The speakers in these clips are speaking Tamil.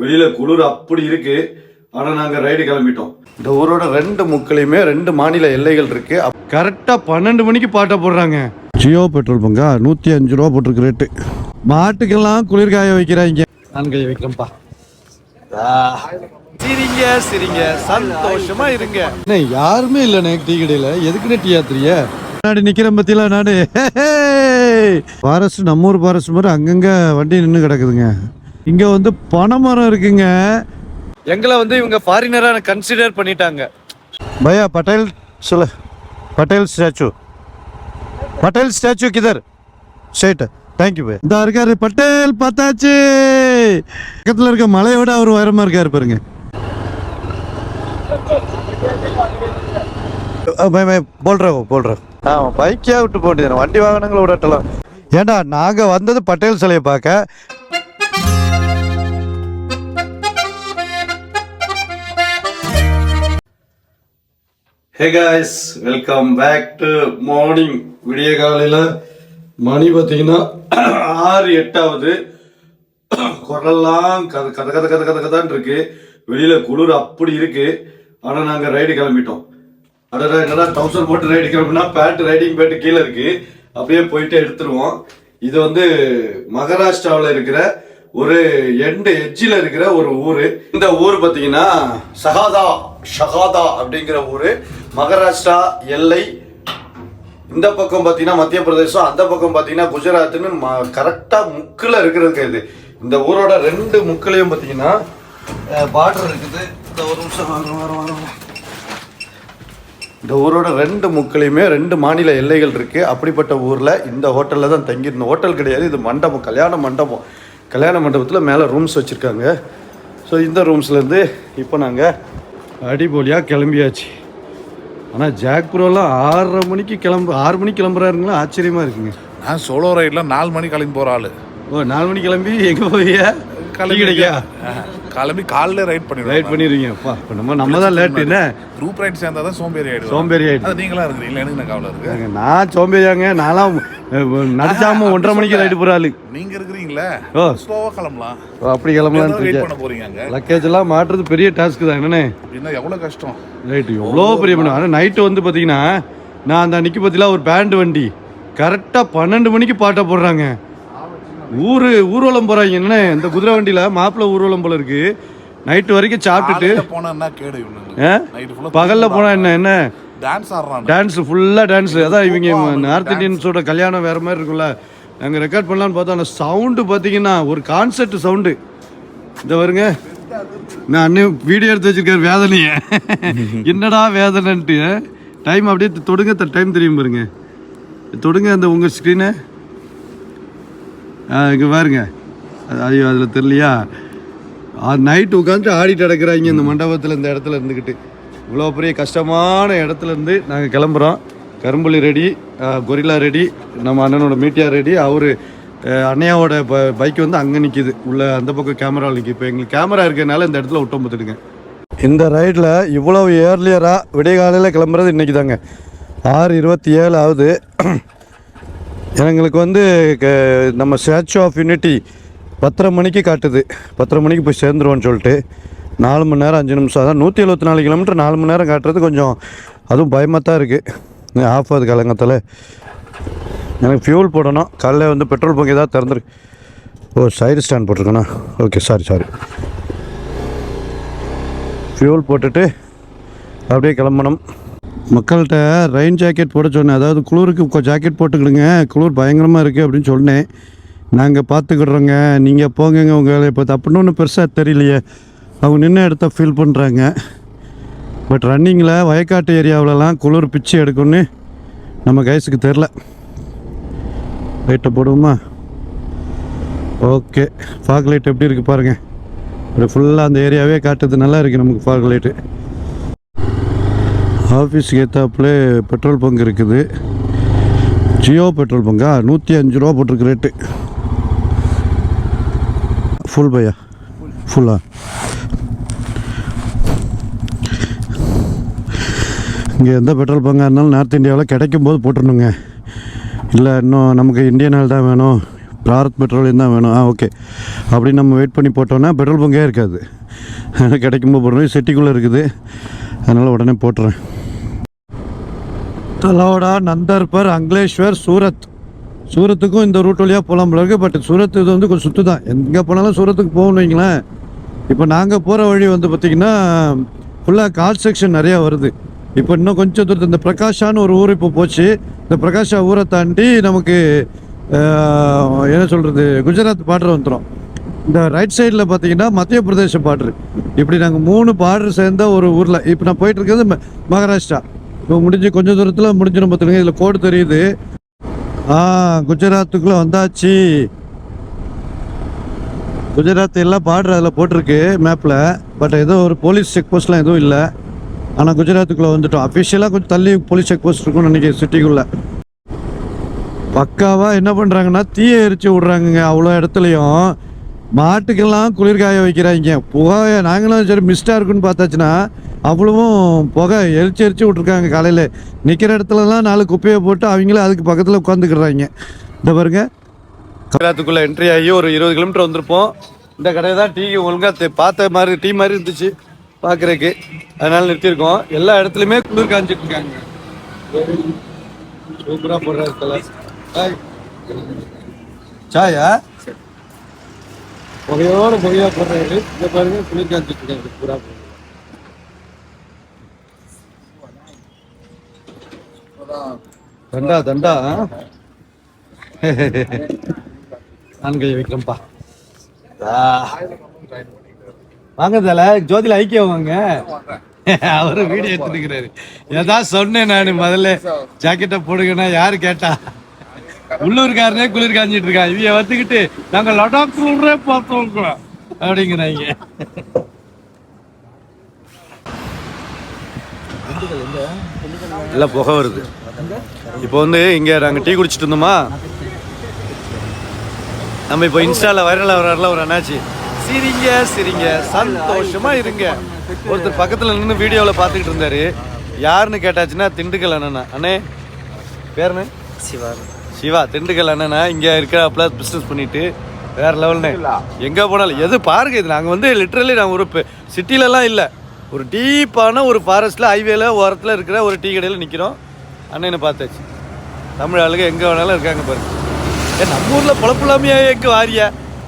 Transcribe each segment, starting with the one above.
வெளியில குளிர் அப்படி இருக்கு. ஆனா நாங்க ரைடு கிளம்பிட்டோம். இந்த ஊரோட ரெண்டு முக்களையுமே ரெண்டு மாநில எல்லைகள் இருக்கு. கரெக்டா பன்னெண்டு மணிக்கு பாட்டை போடுறாங்க. ஜியோ பெட்ரோல் பங்கா நூத்தி அஞ்சு ரூபா போட்டிருக்கு ரேட்டு மாட்டுக்கெல்லாம் குளிர் காய வைக்கிறாங்க. நான் காய வைக்கிறேன்ப்பா சிரிங்க சிரிங்க. சந்தோஷமா இருங்க. அண்ணே, யாருமே இல்லைண்ணே டீ கடையில. எதுக்குண்ணே டீ ஆத்துறிய முன்னாடி நிக்கிறேன் பத்தியில நானு ஃபாரஸ்ட் நம்ம ஊர் ஃபாரஸ்ட் மாதிரி அங்கங்க வண்டி நின்று கிடக்குதுங்க. இங்க வந்து பனைமரம் இருக்குங்க. எங்களை வந்து இவங்க ஃபாரினரா கன்சிடர் பண்ணிட்டாங்க. பையா பட்டேல் சொல்லு. பட்டேல் ஸ்டாச்சு. பட்டேல் ஸ்டாச்சு கிதர். ஸ்ட்ரைட் தேங்க்யூ பை இந்த இருக்காரு பட்டேல் பார்த்தாச்சு. பக்கத்தில் இருக்க மலையோட அவர் உயரமா இருக்காரு பாருங்க. பை பை போல்றோம் போல்றோம் ஆமாம் பைக்கே விட்டு போட்டு வண்டி வாகனங்களை விடட்டலாம் ஏண்டா நாங்கள் வந்தது பட்டேல் சிலையை பார்க்க hey guys welcome back to morning விடிய காலையில். மணி பார்த்தீங்கன்னா ஆறு எட்டாவது. குரல்லாம் கத கத கத கத கத கதான்னு இருக்கு. வெளியில் குளிர் அப்படி இருக்கு. ஆனால் நாங்கள் ரைடு கிளம்பிட்டோம். அடடா என்னடா டவுசர் போட்டு ரைடு கிளம்புனா பேண்ட் ரைடிங் பேண்ட் கீழே இருக்கு. அப்படியே போயிட்டு எடுத்துருவோம். இது வந்து மகாராஷ்டிராவில் இருக்கிற ஒரு எண்டு எட்ஜில் இருக்கிற ஒரு ஊர். இந்த ஊர் பார்த்தீங்கன்னா சகாதா ஷகாதா அப்படிங்கிற ஊர். மகாராஷ்டிரா எல்லை. இந்த பக்கம் பார்த்தீங்கன்னா மத்திய பிரதேசம் அந்த பக்கம் பார்த்தீங்கன்னா குஜராத்னு ம கரெக்டாக முக்கில் இருக்கிறதுக்கு இது. இந்த ஊரோட ரெண்டு முக்கிலையும் பார்த்தீங்கன்னா பார்டர் இருக்குது. இந்த ஒரு நிமிஷம் வரும் வரும் வரும் இந்த ஊரோட ரெண்டு முக்கிலையுமே ரெண்டு மாநில எல்லைகள் இருக்குது அப்படிப்பட்ட ஊரில் இந்த ஹோட்டலில் தான் தங்கியிருந்தோம் ஹோட்டல் கிடையாது இது மண்டபம் கல்யாண மண்டபம். கல்யாண மண்டபத்தில் மேலே ரூம்ஸ் வச்சுருக்காங்க. ஸோ இந்த ரூம்ஸ்லேருந்து இப்போ நாங்கள் அடிபொலியாக கிளம்பியாச்சு. ஆனால் ஜாக் ப்ரோலாம் ஆறரை மணிக்கு கிளம்பு ஆறு மணிக்கு கிளம்புறாருங்களா? ஆச்சரியமா இருக்குங்க. நான் சோலோ ரைடில் நாலு மணி கிளம்பி போகிற ஆள். ஓ நாலு மணிக்கு கிளம்பி எங்கே போவிய கிளம்பி கிளம்பி காலைல ரைட் பண்ணிடுவேன். ரைட் பண்ணிடுவீங்க அப்பா நம்ம நம்ம தான் லேட் என்ன? குரூப் ரைட் சேர்ந்தா தான் சோம்பேறி ஆயிடுவோம் சோம்பேறி அது நீங்களா இருக்கிறீங்களா எனக்கு நான் கவலை இருக்கு? நான் சோம்பேறியாங்க. நான்லாம் நடிச்சாம ஒன்றரை மணிக்கு ரைட்டு போகிற ஆளு. நீங்க இருக்கிறீங்களே? ஓ. ஸ்லோவா கிளம்பலாம். அப்படி கிளம்பலான்னு வெயிட் பண்ண போறீங்க லக்கேஜ் எல்லாம் மாட்டுறது பெரிய டாஸ்க் தான். என்னண்ணே? அப்படின்னா எவ்வளவு கஷ்டம்? ரைட்டு எவ்வளோ பெரிய பண்ண. ஆனால் நைட்டு வந்து பார்த்தீங்கன்னா நான் அந்த அன்னைக்கு பார்த்தீங்களா ஒரு பேண்ட் வண்டி கரெக்டாக பன்னெண்டு மணிக்கு பாட்டை போடுறாங்க. ஊர் ஊர்வலம் போகிறாங்க என்ன இந்த குதிரை வண்டியில் மாப்பிள்ளை ஊர்வலம் போல இருக்கு. நைட்டு வரைக்கும் சாப்பிட்டுட்டு. போனா என்ன கேடு ஃபுல்லா பகலில் போனால் என்ன என்ன? டான்ஸ் ஆடுறான். டான்ஸ் ஃபுல்லாக டான்ஸ் அதான் இவங்க நார்த் இந்தியன்ஸோட கல்யாணம் வேறு மாதிரி இருக்கும்ல. நாங்கள் ரெக்கார்ட் பண்ணலான்னு பார்த்தா அந்த சவுண்டு பார்த்தீங்கன்னா ஒரு கான்செர்ட் சவுண்டு இந்த வருங்க நான் அண்ணன் வீடியோ எடுத்து வச்சிருக்காரு வேதனையை. என்னடா வேதனைன்ட்டு டைம் அப்படியே தொடுங்க டைம் தெரியும் பாருங்க. தொடுங்க அந்த உங்கள் ஸ்க்ரீனை இங்கே பாருங்க. ஐயோ அதில் தெரியலையா? நைட்டு உட்காந்து ஆடிட்டு கிடக்குறாங்க இந்த மண்டபத்தில் இந்த இடத்துல இருந்துக்கிட்டு இவ்வளோ பெரிய கஷ்டமான இடத்துலேருந்து நாங்கள் கிளம்புறோம். கரும்புலி ரெடி கொரில்லா ரெடி நம்ம அண்ணனோட மீட்டியா ரெடி. அவர் அண்ணையாவோட ப பைக் வந்து அங்கே நிற்கிது உள்ள அந்த பக்கம் கேமரா நிற்கி இப்போ எங்களுக்கு கேமரா இருக்கிறதுனால இந்த இடத்துல விட்டோம் பார்த்துடுங்க இந்த ரைடில் இவ்வளோ ஏர்லியராக விடிய காலையில் கிளம்புறது இன்றைக்கி தாங்க ஆறு இருபத்தி ஏழு ஆகுது எங்களுக்கு வந்து க- நம்ம ஸ்டாச்சு ஆஃப் யூனிட்டி பத்தரை மணிக்கு காட்டுது. பத்தரை மணிக்கு போய் சேர்ந்துருவோன்னு சொல்லிட்டு. நாலு மணி நேரம் அஞ்சு நிமிஷம் அதான் நூற்றி எழுபத்தி நாலு கிலோமீட்டர் நாலு மணி நேரம் காட்டுறது கொஞ்சம் அதுவும் பயமாக தான் இருக்குது ஆஃப் ஆகுது கலங்கத்தில். எனக்கு ஃபியூல் போடணும். காலைல வந்து பெட்ரோல் பங்க் ஏதாவது திறந்துருக்கு ஓ சைடு ஸ்டாண்ட் போட்டிருக்கேண்ணா ஓகே சாரி சாரி ஃபியூல் போட்டுட்டு அப்படியே கிளம்பணும். மக்கள்கிட்ட ரெயின் ஜாக்கெட் போட சொன்னேன். அதாவது குளிருக்கு ஜாக்கெட் போட்டுக்கிடுங்க. குளிர் பயங்கரமாக இருக்குது அப்படின்னு சொன்னேன். நாங்கள் பார்த்துக்கிடுறோங்க நீங்கள் போங்கங்க உங்கள் வேலையை பார்த்து அப்படின்னு ஒன்றும் பெருசாக தெரியலையே. அவங்க நின்று இடத்த ஃபீல் பண்ணுறாங்க பட் ரன்னிங்கில் வயக்காட்டு ஏரியாவிலலாம் குளிர் பிச்சு எடுக்கும்னு நம்ம கைஸுக்கு தெரில லைட்டை போடுவோமா? ஓகே ஃபாக் லைட் எப்படி இருக்குது பாருங்கள் இப்படி ஃபுல்லாக அந்த ஏரியாவே காட்டுறது நல்லா இருக்குது நமக்கு ஃபாக் லைட்டு ஆஃபீஸுக்கு ஏற்றாப்புல பெட்ரோல் பங்க் இருக்குது. ஜியோ பெட்ரோல் பங்கா? நூற்றி அஞ்சு ரூபா போட்டிருக்கு ரேட்டு. ஃபுல் பையா? ஃபுல்லா இங்கே எந்த பெட்ரோல் பங்காக இருந்தாலும் நார்த் இந்தியாவில் கிடைக்கும் போது போட்டுருணுங்க இல்லை இன்னும் நமக்கு இந்தியன் ஆயில் தான் வேணும். பாரத் பெட்ரோலியம் தான் வேணும். ஆ ஓகே அப்படி நம்ம வெயிட் பண்ணி போட்டோன்னா பெட்ரோல் பங்கே இருக்காது. கிடைக்கும்போது போடுறோம். சிட்டிக்குள்ளே இருக்குது. அதனால் உடனே போட்டுறேன். தலோடா நந்தர்பர் அங்லேஸ்வர் சூரத். சூரத்துக்கும் இந்த ரூட் வழியாக போகலாம் போல இருக்கு பட் சூரத் இது வந்து கொஞ்சம் சுற்று தான் எங்கே போனாலும் சூரத்துக்கு போகணும் வைங்களேன். இப்போ நாங்கள் போகிற வழி வந்து பார்த்திங்கன்னா ஃபுல்லாக கால் செக்ஷன் நிறையா வருது. இப்போ இன்னும் கொஞ்சம் தூரத்து இந்த பிரகாஷான்னு ஒரு ஊர் இப்போ போச்சு. இந்த பிரகாஷா ஊரை தாண்டி நமக்கு என்ன சொல்கிறது குஜராத் பார்டர் வந்துடும் இந்த ரைட் சைடில் பார்த்தீங்கன்னா மத்திய பிரதேச பார்டர் இப்படி நாங்கள் மூணு பார்டர் சேர்ந்த ஒரு ஊரில். இப்போ நான் போயிட்டுருக்கிறது மகாராஷ்டிரா. இப்போ முடிஞ்சு கொஞ்சம் தூரத்தில் முடிஞ்சிடும் பார்த்துருங்க இதில் கோடு தெரியுது. ஆ குஜராத்துக்குள்ளே வந்தாச்சு. குஜராத் எல்லாம் பார்டர் அதில் போட்டிருக்கு மேப்பில் பட் ஏதோ ஒரு போலீஸ் செக் போஸ்ட்லாம் எதுவும் இல்லை. ஆனால் குஜராத்துக்குள்ளே வந்துட்டோம். அஃபிஷியலாக கொஞ்சம் தள்ளி போலீஸ் செக் போஸ்ட் இருக்கும்னு நினைக்கிறேன் சிட்டிக்குள்ளே பக்காவாக என்ன பண்ணுறாங்கன்னா தீயை எரிச்சு விட்றாங்கங்க அவ்வளோ இடத்துலையும். மாட்டுக்கெல்லாம் குளிர்காய வைக்கிறாங்க. புகையை நாங்களும் சரி மிஸ்டாக இருக்குன்னு பார்த்தாச்சுன்னா அவ்வளவும் புகை எரிச்சு எரிச்சு விட்ருக்காங்க காலையில். நிற்கிற இடத்துலலாம் நாலு குப்பையை போட்டு அவங்களே அதுக்கு பக்கத்தில் உட்காந்துக்கிறாங்க இந்த பாருங்க. குஜராத்துக்குள்ளே என்ட்ரி ஆகி ஒரு இருபது கிலோமீட்டர் வந்திருப்போம். இந்த கடையை தான் டீ ஒழுங்காக பார்த்த மாதிரி டீ மாதிரி இருந்துச்சு பார்க்குறதுக்கு அதனால நிறுத்தியிருக்கோம் எல்லா இடத்துலையுமே குளிர் காஞ்சிட்டு இருக்காங்க. சூப்பராக போடுறாரு தலை. சாயா? புகையோட புகையா போடுறாரு. இந்த பாருங்க குளிர் காஞ்சிட்டு இருக்காங்க. பூரா தண்டா. தண்டா நான் கை வைக்கிறேன்ப்பா ஆ. வாங்க தல ஜோதில ஐக்கியம் வாங்க அவரு வீடியோ எடுத்துக்கிறாரு ஏதாவது சொன்னேன் நான் முதல்ல. ஜாக்கெட்டை போடுங்கன்னா யாரு கேட்டா? உள்ளூர்காரனே குளிர் காஞ்சிட்டு இருக்கா இவைய வந்துக்கிட்டு நாங்க லடாக் குளிரே பார்த்தோம் அப்படிங்கிறாங்க. எல்லாம் புகை வருது. இப்போ வந்து இங்க நாங்க டீ குடிச்சிட்டு இருந்தோமா? நம்ம இப்போ இன்ஸ்டால வைரல் வர்றாருல ஒரு அண்ணாச்சி. சிரிங்க சிரிங்க சந்தோஷமா இருங்க. ஒருத்தர் பக்கத்துல நின்று வீடியோவில் பார்த்துக்கிட்டு இருந்தாரு. யாருன்னு கேட்டாச்சுன்னா திண்டுக்கல் அண்ணனா. அண்ணே பேருண்ணே சிவா. சிவா திண்டுக்கல் அண்ணனா. இங்க இருக்கிறாப்புல பிசினஸ் பண்ணிட்டு வேற லெவல்னு எங்க போனாலும் எது பாருங்க இது நாங்க வந்து லிட்டரலி நாங்க ஒரு சிட்டிலலாம் இல்ல. ஒரு டீப்பான ஒரு ஃபாரஸ்ட்ல ஹைவேல ஓரத்துல இருக்கிற ஒரு டீ கடையில நிக்கிறோம். அண்ணனை பார்த்தாச்சு. தமிழ் ஆளுங்க எங்க வேணாலும் இருக்காங்க பாருங்க ஏ நம்ம ஊர்ல பொழப்பில்லாமையா எங்க வாரியா?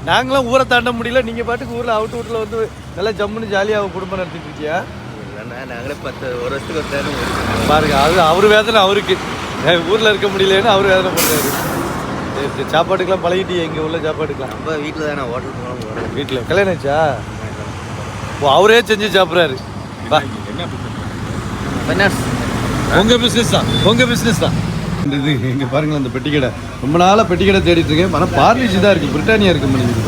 நாங்களாம் ஊரை தாண்ட முடியல. நீங்க பாட்டுக்கு ஊர்ல அவுட் வீட்டில் வந்து நல்லா ஜம்முன்னு ஜாலியா குடும்பம் நடத்திட்டு இருக்கியா? நாங்களே பத்து ஒரு வருஷத்துக்கு ஒரு பாருங்க அது அவர் வேதனை அவருக்கு. ஊர்ல இருக்க முடியலன்னு அவர் வேதனை பண்றாரு. சரி சரி சாப்பாட்டுக்கெல்லாம் பழகிட்டியே? இங்க உள்ள சாப்பாட்டுக்கெல்லாம்? நம்ம வீட்டில் தானே ஹோட்டல் போகணும். போகிறோம் வீட்டில். கல்யாணம் ஆச்சா அவரே செஞ்சு சாப்பிட்றாரு. உங்க பிசினஸ் தான். உங்க பிசினஸ் தான். இது இங்க பாருங்களேன் அந்த பெட்டி கடை. ரொம்ப நாளா பெட்டி கடை தேடிட்டு இருக்கேன். ஆனால் பார்லிஜி தான் இருக்கு. பிரிட்டானியா இருக்கு முடிஞ்சு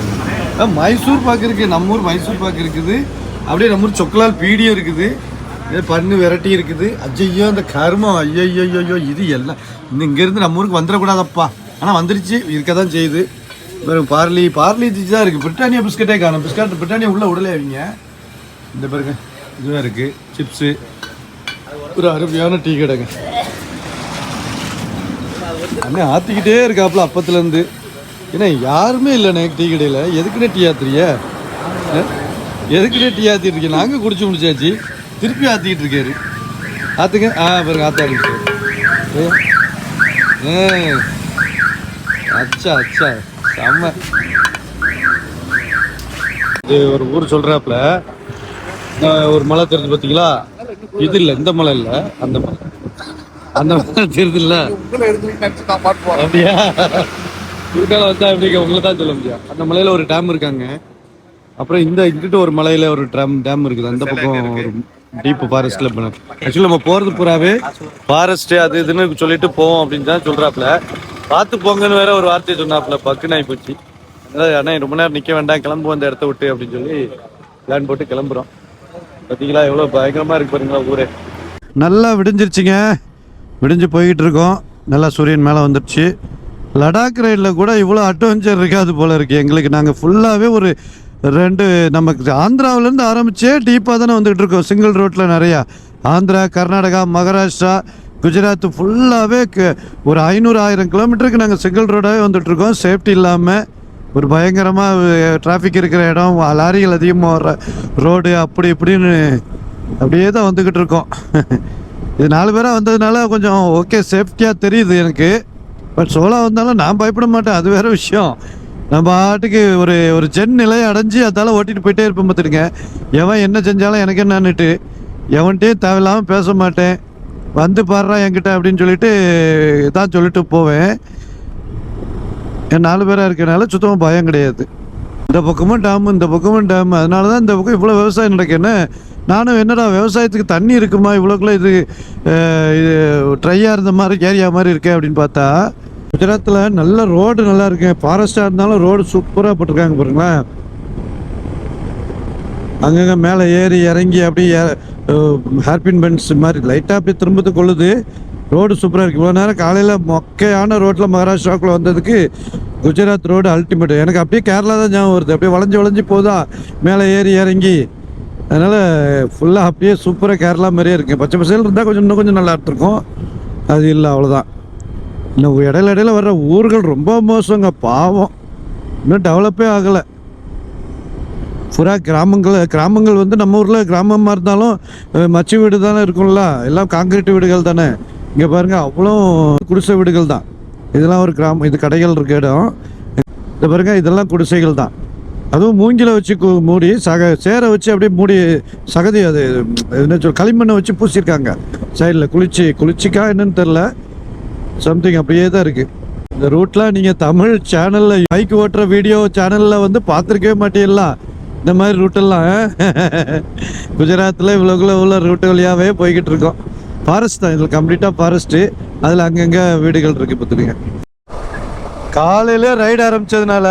மைசூர் பாக்கு இருக்கு. நம்ம ஊர் மைசூர் பாக்கு இருக்குது. அப்படியே நம்ம ஊர் சொக்கலால் பீடியும் இருக்குது. பண்ணு வெரைட்டி இருக்குது. ஐயோ அந்த கருமம். ஐயோ ஐயோ இது எல்லாம். இங்கேருந்து நம்ம ஊருக்கு வந்துடக்கூடாதப்பா. ஆனால் வந்துருச்சு. இருக்க தான் செய்யுது. வெறும் பார்லி பார்லி தான் இருக்குது பிரிட்டானியா பிஸ்கட்டே காணும். பிஸ்கட் பிரிட்டானியா உள்ள உடலே அவங்க இந்த பாருங்க இதுவும் இருக்குது சிப்ஸு ஒரு அருமையான டீ கடைங்க. அண்ணே ஆத்திக்கிட்டே இருக்காப்புல அப்பத்துலேருந்து. ஏன்னா யாருமே இல்லைண்ணே டீ கடையில். எதுக்குன்னே டீ ஆத்துறிய எதுக்குன்னே டீ ஆத்திட்டு இருக்கீங்க? நாங்கள் குடிச்சு முடிச்சாச்சு. திருப்பி ஆற்றிக்கிட்டு இருக்காரு. ஆத்துங்க. ஆ பாருங்க ஆத்த ஆரம்பிச்சு அச்சா அச்சா. செம்ம. இது ஒரு ஊர் சொல்கிறாப்புல ஒரு மலை தெரிஞ்சு பார்த்தீங்களா இது இல்லை இந்த மலை இல்லை. அந்த மலை. அந்த மலை தெரியுது இல்லை? அப்படியா? குறுக்கால வந்தா எப்படி உங்களை தான் சொல்ல முடியும். அந்த மலையில ஒரு டேம் இருக்காங்க. அப்புறம் இந்த இங்கிட்ட ஒரு மலையில ஒரு டேம் டேம் இருக்குது. அந்த பக்கம் ஒரு டீப் ஃபாரஸ்ட்ல ஆக்சுவலி நம்ம போறது பூராவே ஃபாரஸ்ட் அது இதுன்னு சொல்லிட்டு போவோம் அப்படின்னு தான் சொல்றாப்ல பார்த்து போங்கன்னு வேற ஒரு வார்த்தையை சொன்னாப்புல. பக்குன்னு ஆகி போச்சு அதனால அண்ணா ரொம்ப நேரம் நிக்க வேண்டாம். கிளம்புவோம் அந்த இடத்த விட்டு அப்படின்னு சொல்லி பிளான் போட்டு கிளம்புறோம். பார்த்தீங்களா எவ்வளோ பயங்கரமாக இருக்கு பாருங்களா ஊரே. நல்லா விடிஞ்சிருச்சுங்க. விடிஞ்சு போய்கிட்டு இருக்கோம். நல்லா சூரியன் மேலே வந்துடுச்சு லடாக் ரைடில் கூட இவ்வளோ அட்வென்ச்சர் இருக்காது போல இருக்கு. எங்களுக்கு நாங்கள் ஃபுல்லாகவே ஒரு ரெண்டு நமக்கு ஆந்திராவிலேருந்து ஆரம்பித்தே டீப்பாக தானே வந்துகிட்டு இருக்கோம். சிங்கிள் ரோட்டில் நிறையா. ஆந்திரா கர்நாடகா மகாராஷ்டிரா குஜராத் ஃபுல்லாகவே ஒரு ஐநூறு ஆயிரம் கிலோமீட்டருக்கு நாங்கள் சிங்கிள் ரோடாகவே வந்துட்டு இருக்கோம். சேஃப்டி இல்லாமல் ஒரு பயங்கரமாக டிராஃபிக் இருக்கிற இடம் லாரிகள் அதிகமாக வர்ற ரோடு அப்படி இப்படின்னு அப்படியே தான் வந்துக்கிட்டு இருக்கோம். இது நாலு பேராக வந்ததுனால கொஞ்சம் ஓகே சேஃப்டியாக தெரியுது எனக்கு. பட் சோலா வந்தாலும் நான் பயப்பட மாட்டேன் அது வேறு விஷயம். நம்ம பாட்டுக்கு ஒரு ஒரு ஜென் நிலையை அடைஞ்சு அதால் ஓட்டிகிட்டு போயிட்டே இருப்பேன் பார்த்துருங்க எவன் என்ன செஞ்சாலும் எனக்கு என்னன்னுட்டு எவன்கிட்டயும் தேவையில்லாமல் பேச மாட்டேன். வந்து பாடுறா என்கிட்ட அப்படின்னு சொல்லிட்டு தான் சொல்லிட்டு போவேன். நாலு பேராக இருக்கனால சுத்தமாக பயம் கிடையாது. இந்த பக்கமும் டேம் இந்த பக்கமும் டேம் அதனால தான் இந்த பக்கம் இவ்வளோ விவசாயம் நடக்கு. என்ன? நானும் என்னடா விவசாயத்துக்கு தண்ணி இருக்குமா? இவ்வளோக்குள்ள இது இது ட்ரையாக இருந்த மாதிரி ஏரியா மாதிரி இருக்கே அப்படின்னு பார்த்தா குஜராத்தில் நல்ல ரோடு நல்லா இருக்கு. ஃபாரஸ்ட்டாக இருந்தாலும் ரோடு சூப்பராக போட்டிருக்காங்க பாருங்களேன். அங்கங்கே மேலே ஏறி இறங்கி அப்படியே ஹேர்பின் பென்ஸ் மாதிரி லைட்டாக அப்படியே திரும்பத்து கொள்ளுது. ரோடு சூப்பராக இருக்குது இவ்வளோ நேரம் காலையில் மொக்கையான ரோட்டில் மகாராஷ்டிராவுக்குள்ள வந்ததுக்கு குஜராத் ரோடு அல்டிமேட் எனக்கு அப்படியே கேரளா தான் ஞாபகம் வருது. அப்படியே வளைஞ்சு வளைஞ்சு போதா மேலே ஏறி இறங்கி. அதனால் ஃபுல்லாக அப்படியே சூப்பராக கேரளா மாதிரியே இருக்கு. பச்சை பசேல் இருந்தால் கொஞ்சம் இன்னும் கொஞ்சம் நல்லா இருந்திருக்கும். அது இல்லை அவ்வளோதான் இன்னும் இடையில இடையில வர்ற ஊர்கள் ரொம்ப மோசங்க பாவம். இன்னும் டெவலப்பே ஆகலை. புறா கிராமங்கள் கிராமங்கள் வந்து நம்ம ஊரில் கிராமமாக இருந்தாலும் மச்சு வீடு தானே இருக்கும்ல? எல்லாம் காங்கிரீட் வீடுகள் தானே. இங்கே பாருங்க அவ்வளோ குடிசை வீடுகள் தான். இதெல்லாம் ஒரு கிராமம் இது கடைகள் இருக்க இடம். இந்த பாருங்க இதெல்லாம் குடிசைகள் தான். அதுவும் மூங்கில வச்சு மூடி சக சேரை வச்சு அப்படியே மூடி சகதி அது என்ன சொல் களிமண்ணை வச்சு பூசியிருக்காங்க. சைடில் குளிச்சு குளிச்சிக்கா என்னன்னு தெரில சம்திங் அப்படியே தான் இருக்கு. இந்த ரூட்லாம் நீங்கள் தமிழ் சேனலில் பைக் ஓட்டுற வீடியோ சேனலில் வந்து பார்த்துருக்கவே மாட்டீங்களா? இந்த மாதிரி ரூட்டெல்லாம் குஜராத்தில் இவ்வளோக்குள்ள உள்ள ரூட்டு வழியாகவே போய்கிட்டு இருக்கோம். ஃபாரஸ்ட் தான். இதில் கம்ப்ளீட்டாக ஃபாரஸ்ட்டு அதில் அங்கங்கே வீடுகள் இருக்கு பார்த்துருங்க காலையிலே ரைடு ஆரம்பித்ததுனால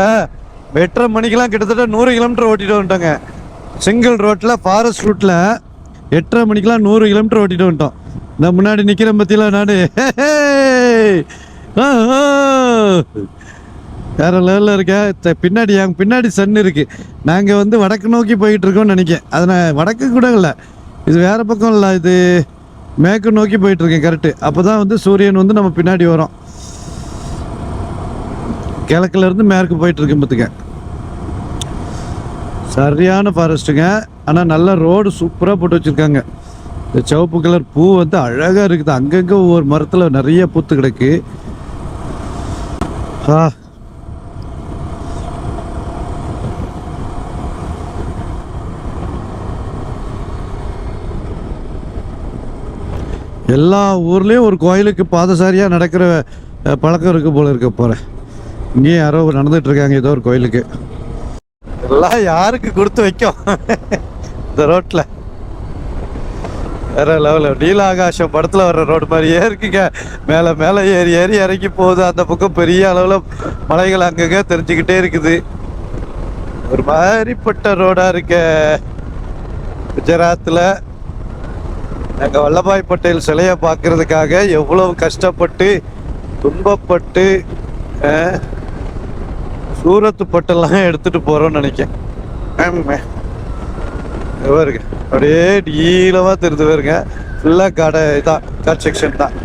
எட்டரை மணிக்கெல்லாம் கிட்டத்தட்ட நூறு கிலோமீட்டர் ஓட்டிட்டு வந்துட்டோங்க. சிங்கிள் ரோட்டில் ஃபாரஸ்ட் ரூட்டில் எட்டரை மணிக்கெல்லாம் நூறு கிலோமீட்டர் ஓட்டிட்டு வந்துட்டோம். இந்த முன்னாடி நிற்கிற பற்றிலாம் நான் வேற லெவலில் இருக்கேன் த- பின்னாடி என் பின்னாடி சன் இருக்குது நாங்கள் வந்து வடக்கு நோக்கி போயிட்டு இருக்கோம்னு நினைக்கிறேன். அதை நான் வடக்கு கூட இல்லை. இது வேறு பக்கம் இல்லை இது மேற்கு நோக்கி போயிட்டு இருக்கேன் கரெக்டு அப்போ தான் வந்து சூரியன் வந்து நம்ம பின்னாடி வரும். கிழக்குல இருந்து மேற்கு போயிட்டு இருக்கு பார்த்துக்க. சரியான ஃபாரஸ்ட்டுங்க ஆனால் நல்ல ரோடு சூப்பராக போட்டு வச்சுருக்காங்க. இந்த சிவப்பு கலர் பூ வந்து அழகாக இருக்குது. அங்கங்கே ஒவ்வொரு மரத்தில் நிறைய பூத்து கிடக்கு. ஆ எல்லா ஊர்லேயும் ஒரு கோயிலுக்கு பாதசாரியாக நடக்கிற பழக்கம் இருக்குது போல இருக்க போகிறேன் இங்கேயும் யாரோ நடந்துகிட்ருக்காங்க ஏதோ ஒரு கோயிலுக்கு. எல்லாம் யாருக்கு கொடுத்து வைக்கும்? இந்த ரோட்டில் வேற லெவலில் நீலாகாசம் படத்தில் வர்ற ரோடு மாதிரியே இருக்குங்க. மேலே மேலே ஏறி ஏறி இறங்கி போகுது. அந்த பக்கம் பெரிய அளவில் மலைகள் அங்கங்கே தெரிஞ்சுக்கிட்டே இருக்குது. ஒரு மாதிரிப்பட்ட ரோடாக இருக்க. குஜராத்தில் எங்கள் வல்லபாய் பட்டேல் சிலையை பார்க்கறதுக்காக எவ்வளவு கஷ்டப்பட்டு துன்பப்பட்டு சூரத்து பட்டெல்லாம் எடுத்துகிட்டு போகிறோம்னு நினைக்கேன் ஆமாம். பாருங்க அப்படியே நீளமாக தெரிஞ்சு பாருங்க ஃபுல்லாக கடை இதான் கட் செக்ஷன் தான்.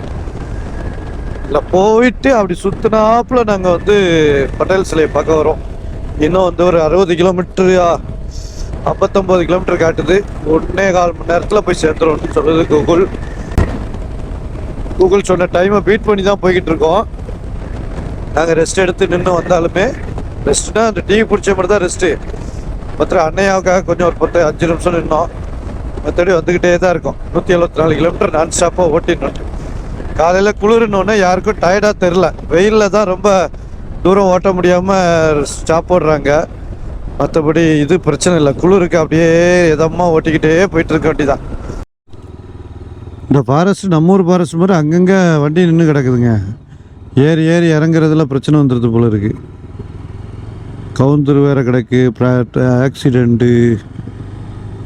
இல்லை போயிட்டு அப்படி சுற்றினாப்புல நாங்கள் வந்து பட்டேல் சிலையை பார்க்க வரோம். இன்னும் வந்து ஒரு அறுபது கிலோமீட்டரு ஐம்பத்தொம்போது கிலோமீட்டர் காட்டுது. ஒன்னே கால் மணி நேரத்தில் போய் சேர்ந்துரும்னு சொல்லுது கூகுள். கூகுள் சொன்ன டைமை பீட் பண்ணி தான் போய்கிட்டு இருக்கோம். நாங்கள் ரெஸ்ட் எடுத்து நின்று வந்தாலுமே ரெஸ்ட்னா அந்த டீ பிடிச்ச மாதிரி தான் ரெஸ்ட்டு மற்ற அன்னையாவுக்காக கொஞ்சம் ஒரு பத்து அஞ்சு நிமிஷம் நின்னோம். மற்றபடி வந்துக்கிட்டே தான் இருக்கும். நூற்றி எழுபத்தி நாலு கிலோமீட்டர் நான் ஸ்டாப்பாக ஓட்டினோம். காலையில் குளிர்னோடனே யாருக்கும் டயர்டாக தெரில வெயிலில் தான் ரொம்ப தூரம் ஓட்ட முடியாமல் ஸ்டாப் போடுறாங்க. மற்றபடி இது பிரச்சனை இல்லை. குளிருக்கு அப்படியே இதமாக ஓட்டிக்கிட்டே போயிட்டு இருக்க தான் இந்த ஃபாரஸ்ட் நம்ம ஊர் ஃபாரஸ்ட் மாதிரி அங்கங்கே வண்டி நின்று கிடக்குதுங்க. ஏறி ஏறி இறங்குறதுல பிரச்சனை வந்துடுது போல இருக்கு. கவுந்தர் வேற கிடக்கு. ஆக்சிடெண்ட்டு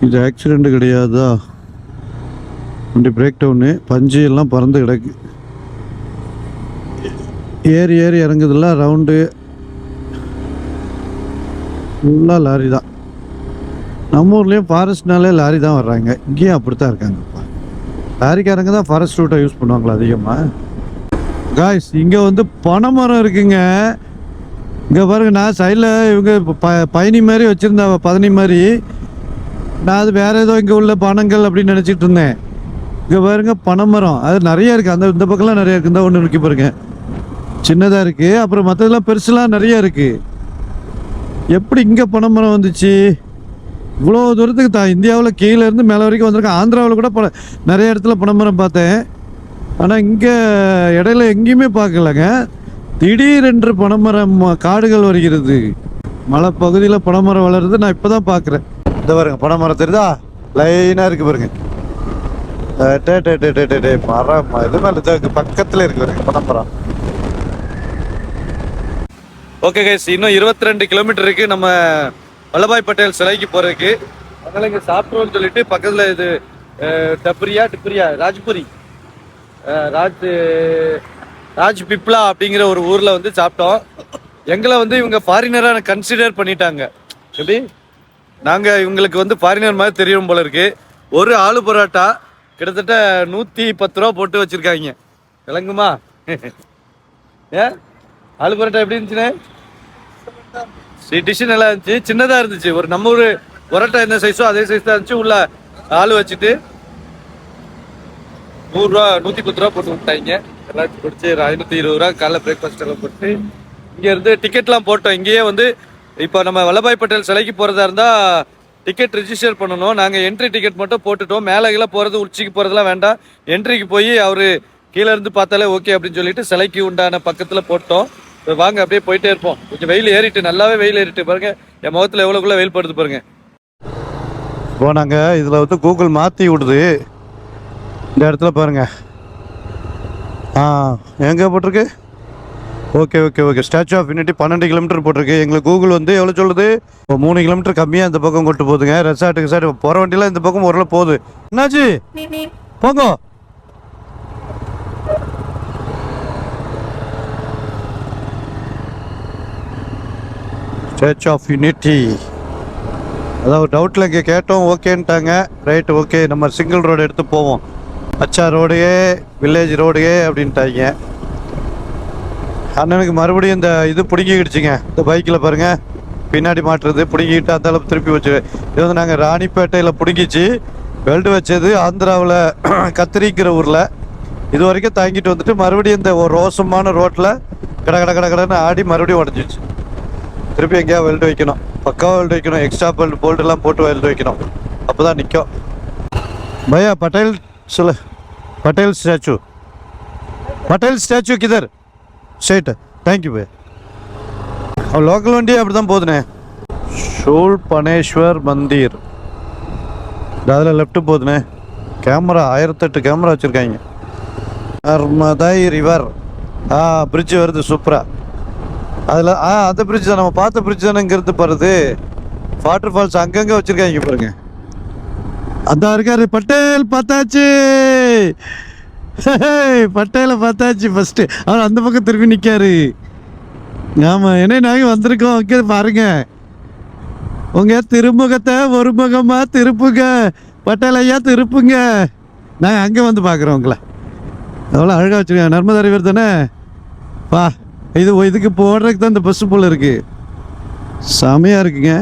இது ஆக்சிடெண்ட்டு கிடையாதா? வண்டி பிரேக் டவுனு பஞ்சு எல்லாம் பறந்து கிடக்கு. ஏறி ஏறி இறங்குதுல ரவுண்டு ஃபுல்லாக லாரி தான். நம்ம ஊர்லேயும் ஃபாரஸ்ட்னாலே லாரி தான் வர்றாங்க. இங்கேயும் அப்படி தான் இருக்காங்கப்பா லாரிக்காரங்க தான் ஃபாரஸ்ட் ரூட்டை யூஸ் பண்ணுவாங்களா அதிகமாக காய்ஸ் இங்கே வந்து பனைமரம் இருக்குங்க. இங்கே பாருங்க நான் சைடில் இவங்க ப பயணி மாதிரி வச்சுருந்தேன் பதனி மாதிரி. நான் அது வேறு ஏதோ இங்கே உள்ள பணங்கள் அப்படின்னு நினச்சிட்டு இருந்தேன். இங்கே பாருங்க பனைமரம். அது நிறைய இருக்குது அந்த இந்த பக்கம்லாம் நிறைய இருக்குது இந்த ஒன்று இருக்கு பாருங்க. சின்னதாக இருக்குது அப்புறம் மற்றதெல்லாம் பெருசுலாம் நிறைய இருக்குது எப்படி இங்கே பனைமரம் வந்துச்சு? இவ்வளோ தூரத்துக்கு தான் இந்தியாவில் கீழேருந்து மேலே வரைக்கும் வந்திருக்கேன். ஆந்திராவில் கூட பல நிறைய இடத்துல பனைமரம் பார்த்தேன். ஆனால் இங்கே இடையில எங்கேயுமே பார்க்கலங்க. திடீரென்று பனைமரம் காடுகள் வருகிறது. மலை பகுதியில் பனைமரம் வளருது. நான் இப்போ தான் பார்க்குறேன். இந்த பாருங்க பனைமரம் தெரியுதா? லைனாக இருக்கு பாருங்க. டே டே டே டே டே டே மரம் இது மேலே பக்கத்தில் இருக்கு பாருங்க பனைமரம் ஓகே கைஸ் இன்னும் இருபத்தி ரெண்டு கிலோமீட்டர் இருக்கு. நம்ம வல்லபாய் பட்டேல் சிலைக்கு போறதுக்கு. அதனால இங்க சாப்பிட்றோம்னு சொல்லிட்டு பக்கத்துல இது டப்ரியா டிப்ரியா ராஜ்புரி. ராஜ் ராஜ் பிப்லா அப்படிங்கிற ஒரு ஊர்ல வந்து சாப்பிட்டோம். எங்களை வந்து இவங்க ஃபாரினராக கன்சிடர் பண்ணிட்டாங்க. எப்படி? நாங்க இவங்களுக்கு வந்து ஃபாரினர் மாதிரி தெரியும் போல இருக்கு. ஒரு ஆளு பரோட்டா கிட்டத்தட்ட நூத்தி பத்து ரூபா போட்டு வச்சிருக்காங்க. விளங்குமா? ஏன் ஆளு பரோட்டா எப்படி இருந்துச்சுண்ணே? டிஷ் நல்லா இருந்துச்சு. சின்னதா இருந்துச்சு. ஒரு நம்ம ஊர் பரோட்டா என்ன சைஸோ அதே சைஸ் தான் இருந்துச்சு. உள்ள ஆள் வச்சுட்டு நூறுரூவா நூற்றி பத்து ரூபா போட்டு விட்டாங்க எல்லாத்தையும் பிடிச்சி ஒரு ஐநூற்றி இருபது ரூபா காலைல பிரேக்ஃபாஸ்ட் எல்லாம் போட்டு இங்கேருந்து டிக்கெட்லாம் போட்டோம். இங்கேயே வந்து இப்போ நம்ம வல்லபாய் பட்டேல் சிலைக்கு போகிறதா இருந்தால் டிக்கெட் ரிஜிஸ்டர் பண்ணணும். நாங்கள் என்ட்ரி டிக்கெட் மட்டும் போட்டுட்டோம். மேலே கீழே போகிறது உச்சிக்கு போகிறதுலாம் வேண்டாம். என்ட்ரிக்கு போய் அவர் கீழே இருந்து பார்த்தாலே ஓகே அப்படின்னு சொல்லிட்டு சிலைக்கு உண்டான பக்கத்தில் போட்டோம். வாங்க அப்படியே போயிட்டே இருப்போம். கொஞ்சம் வெயில் ஏறிட்டு நல்லாவே வெயில் ஏறிட்டு பாருங்க. என் முகத்தில் எவ்வளோக்குள்ள வெயில் படுத்து பாருங்க. இப்போ நாங்கள் இதில் வந்து கூகுள் மாற்றி விடுது. இந்த இடத்துல பாருங்க. ஆ எங்கே போட்டிருக்கு? Okay okay okay statue of unity பன்னெண்டு கிலோமீட்டர் போட்டிருக்கு. எங்களுக்கு கூகுள் வந்து எவ்வளோ சொல்லுது? இப்போ மூணு கிலோமீட்டர் கம்மியாக இந்த பக்கம் கொண்டு போகுதுங்க. ரெசார்ட்டுக்கு சார் போகிற வண்டியெலாம் இந்த பக்கம் ஓரளவு போகுது. என்னாச்சு? போங்க. சர்ச் ஆஃப் யூனிட்டி அதாவது ஒரு டவுட்டில் இங்கே கேட்டோம் ஓகேன்ட்டாங்க ரைட் ஓகே நம்ம சிங்கிள் ரோடு எடுத்து போவோம். அச்சா ரோடையே வில்லேஜ் ரோடையே அப்படின்ட்டாங்க அண்ணனுக்கு மறுபடியும் இந்த இது பிடுங்கிக்கிடுச்சிங்க. இந்த பைக்கில் பாருங்கள் பின்னாடி மாட்டுறது பிடுங்கிக்கிட்டு அந்த அளவுக்கு திருப்பி வச்சு. இது வந்து நாங்கள் ராணிப்பேட்டையில் பிடுங்கிச்சு. பெல்ட் வச்சது ஆந்திராவில் கத்திரிக்கிற ஊரில். இது வரைக்கும் தாங்கிட்டு வந்துட்டு மறுபடியும் இந்த ஒரு ரோசமான ரோட்டில் கட கட கட கடன்னு ஆடி மறுபடியும் உடஞ்சிச்சு. திருப்பி எங்கேயா வெல்ட் வைக்கணும். பக்காவா வெல்ட் வைக்கணும். எக்ஸ்ட்ரா பெல்ட் போல்ட் எல்லாம் போட்டு வெல்ட் வைக்கணும். அப்பதான் நிற்கும் பையா பட்டேல் சொல்லு. பட்டேல் ஸ்டாச்சு. பட்டேல் ஸ்டாச்சு கிதர். ஸ்டேட்டு தேங்க்யூ பையா. அவன் லோக்கல் வண்டி அப்படி தான் போகுதுண்ணே ஷூல் பனேஸ்வர் மந்திர். அதில் லெஃப்ட்டு போகுதுண்ணே கேமரா ஆயிரத்தெட்டு கேமரா வச்சுருக்காங்க. நர்மதை ரிவர் ஆ பிரிட்ஜ் வருது சூப்பரா அதில் ஆ அந்த பிரிட்ஜ் தான். நம்ம பார்த்த பிரிட்ஜ் தானேங்கிறது பாருது போகிறது வாட்டர் ஃபால்ஸ் அங்கங்கே வச்சுருக்காங்க பாருங்க. அதான் இருக்காரு பட்டேல் பார்த்தாச்சு. ஹேய், பட்டேலை பார்த்தாச்சு ஃபஸ்ட்டு அவர் அந்த பக்கம் திரும்பி நிற்காரு ஆமாம் என்ன நாங்கள் வந்திருக்கோம். ஓகே பாருங்க. உங்கள் திருமுகத்தை ஒரு முகமாக திருப்புங்க. பட்டேல் ஐயா திருப்புங்க. நாங்கள் அங்கே வந்து பார்க்குறோம் உங்களை. எவ்வளோ அழகாக வச்சுருக்கேன் நர்மதா ரிவர் தானே? வா. இது இதுக்கு போடுறதுக்கு தான் இந்த பஸ்ஸு போல் இருக்கு. செமையாக இருக்குங்க.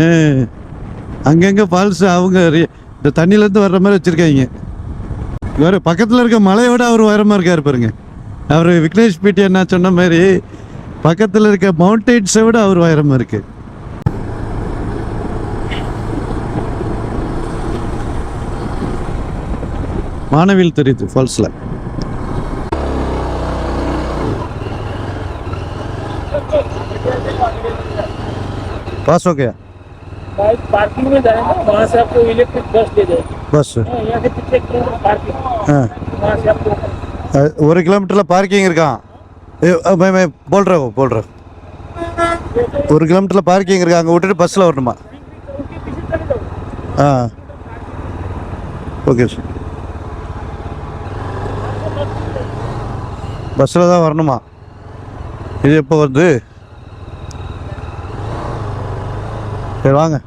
ஏ அங்கங்கே ஃபால்ஸ் அவங்க இந்த தண்ணியிலேருந்து வர்ற மாதிரி வச்சுருக்காங்க. வேறு பக்கத்தில் இருக்க மலையோட அவர் உயரமாக இருக்கார் பாருங்க. அவர் விக்னேஷ் பீட்டி என்ன சொன்ன மாதிரி பக்கத்தில் இருக்க மவுண்டெயின்ஸை விட அவர் உயரமாக இருக்கு. மாணவியில் தெரியுது ஃபால்ஸில் पास हो गया बाइक पार्किंग में जाएगा वहाँ से आपको इलेक्ट्रिक बस ले जाएगी बस हाँ, यहाँ से पीछे एक किलोमीटर पार्किंग हाँ वहाँ से आपको अ, ஒரு கிலோமீட்டரில் பார்க்கிங் இருக்கான் ஏ, அ, மை மை போல் ரஹோ போல் ரஹோ ஒரு கிலோமீட்டரில் பார்க்கிங் இருக்கா அங்கே விட்டுட்டு பஸ்ஸில் வரணுமா ஆ ஓகே சார் பஸ்ஸில் தான் வரணுமா இது எப்போ வருது சரி வாங்க.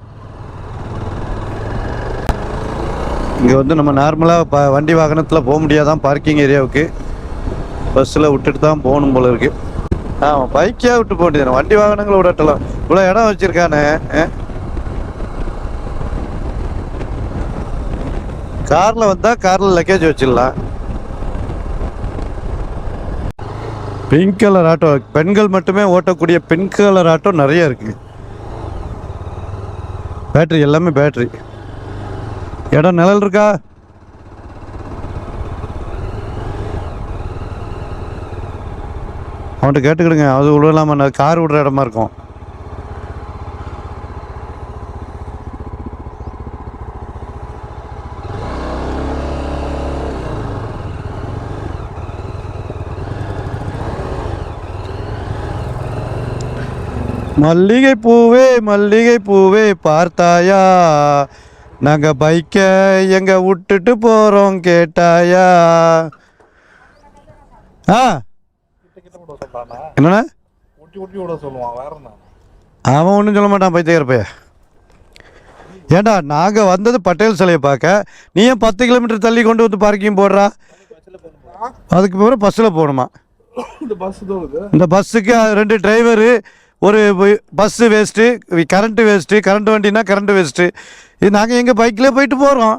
இங்கே வந்து நம்ம நார்மலாக ப வண்டி வாகனத்தில் போக முடியாதான் பார்க்கிங் ஏரியாவுக்கு பஸ்ஸில் விட்டுட்டு தான் போகணும் போல இருக்கு. ஆமாம் பைக்கே விட்டு போக வேண்டியது வண்டி வாகனங்களை விடட்டலாம். இவ்வளோ இடம் வச்சுருக்கானே காரில் வந்தால் காரில் லக்கேஜ் வச்சிடலாம். பிங்க் கலர் ஆட்டோ பெண்கள் மட்டுமே ஓட்டக்கூடிய பிங்க் கலர் ஆட்டோ நிறைய இருக்குது பேட்ரி எல்லாமே பேட்ரி இடம் நிழல் இருக்கா? அவன்கிட்ட கேட்டுக்கிடுங்க. அது விடலாமா? கார் விடுற இடமா இருக்கும். மல்லிகை பூவே மல்லிகை பூவே பார்த்தாயா? நாங்க பைக்க எங்க விட்டுட்டு போறோம் கேட்டாயா? ஆ? என்னண்ணா? அவன் ஒன்றும் சொல்ல மாட்டான் பைத்தியக்கிறப்ப ஏண்டா நாங்கள் வந்தது பட்டேல் சிலையை பார்க்க. நீ ஏன் பத்து கிலோமீட்டர் தள்ளி கொண்டு வந்து பார்க்கிங் போடுறா? அதுக்கு பிறகு பஸ்ஸில் போகணுமா? இந்த பஸ்ஸுக்கு ரெண்டு டிரைவரு ஒரு bus waste current waste current வண்டினா current waste இது நாங்கள் எங்கள் பைக்கில் போயிட்டு போகிறோம்